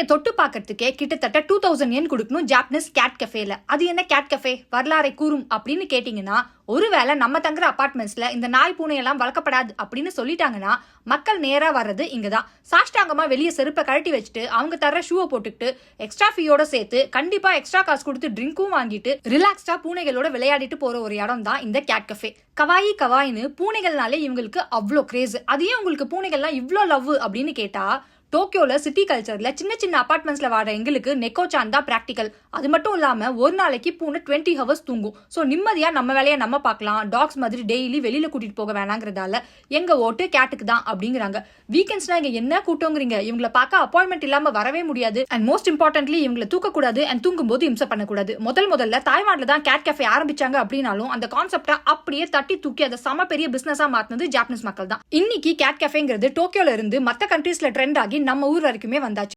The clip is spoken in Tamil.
பூனையை தொட்டு பார்க்கறதுக்கே கிட்டத்தட்ட டூ தௌசண்ட் என் கொடுக்கணும் ஜாப்பனீஸ் கேட் கஃபேல அது என்ன கேட் கஃபே வரலாறை கூறும் அப்படின்னு கேட்டிங்கன்னா ஒருவேளை நம்ம தங்குற அபார்ட்மெண்ட்ஸ்ல இந்த நாய் பூனையெல்லாம் வளர்க்கப்படாது அப்படின்னு சொல்லிட்டாங்கன்னா மக்கள் நேரா வர்றது இங்கே தான் சாஷ்டாங்கமா வெளியே செருப்பை கழட்டி வச்சுட்டு அவங்க தர ஷூவை போட்டுக்கிட்டு எக்ஸ்ட்ரா ஃபீயோட சேர்த்து கண்டிப்பா எக்ஸ்ட்ரா காசு கொடுத்து ட்ரிங்க்கும் வாங்கிட்டு ரிலாக்ஸ்டா பூனைகளோட விளையாடிட்டு போற ஒரு இடம் தான் இந்த கேட் கஃபே கவாயி கவாயின்னு பூனைகள்னாலே இவங்களுக்கு அவ்வளோ கிரேஸ் அதையும் உங்களுக்கு பூனைகள்லாம் இவ்வளோ லவ் அப்படின்னு கேட்டா டோக்கியோல சிட்டி கல்ச்சர்ல சின்ன சின்ன அபார்ட்மெண்ட்ஸ்ல வாட எங்களுக்கு நெக்கோச்சான் தான் ப்ராக்டிக்கல் அது மட்டும் இல்லாம ஒரு நாளைக்கு பூனை டுவெண்ட்டி ஹவர்ஸ் தூங்கும். ஸோ நிம்மதியா நம்ம வேலையை நம்ம பார்க்கலாம். டாக்ஸ் மாதிரி டெய்லி வெளியில கூட்டிட்டு போக வேணாங்கிறதால எங்க ஓட்டு கேட்டுக்கு தான் அப்படிங்கிறாங்க. வீக்கெண்ட்ஸ்னா இங்க என்ன கூட்டங்கிறீங்க? இவங்களை பார்க்க அப்பாயின்மெண்ட் இல்லாம வரவே முடியாது. அண்ட் மோஸ்ட் இம்பார்ட்டன்ட்லி இவங்களை தூக்கக்கூடாது அண்ட் தூங்கும்போது இம்சை பண்ணக்கூடாது. முதல் முதல்ல தாய்வான்ல தான் கேட் கேஃபே ஆரம்பிச்சாங்க அப்படின்னாலும் அந்த கான்செப்டை அப்படியே தட்டி தூக்கி அதை சம பெரிய பிசினஸா மாத்தினது ஜாப்பனீஸ் மக்கள் தான். இன்னைக்கு கேட் கேஃபேங்கிறது டோக்கியோல இருந்து மற்ற கண்ட்ரீஸ்ல ட்ரெண்ட் ஆகி நம்ம ஊர் வரைக்குமே வந்தாச்சு.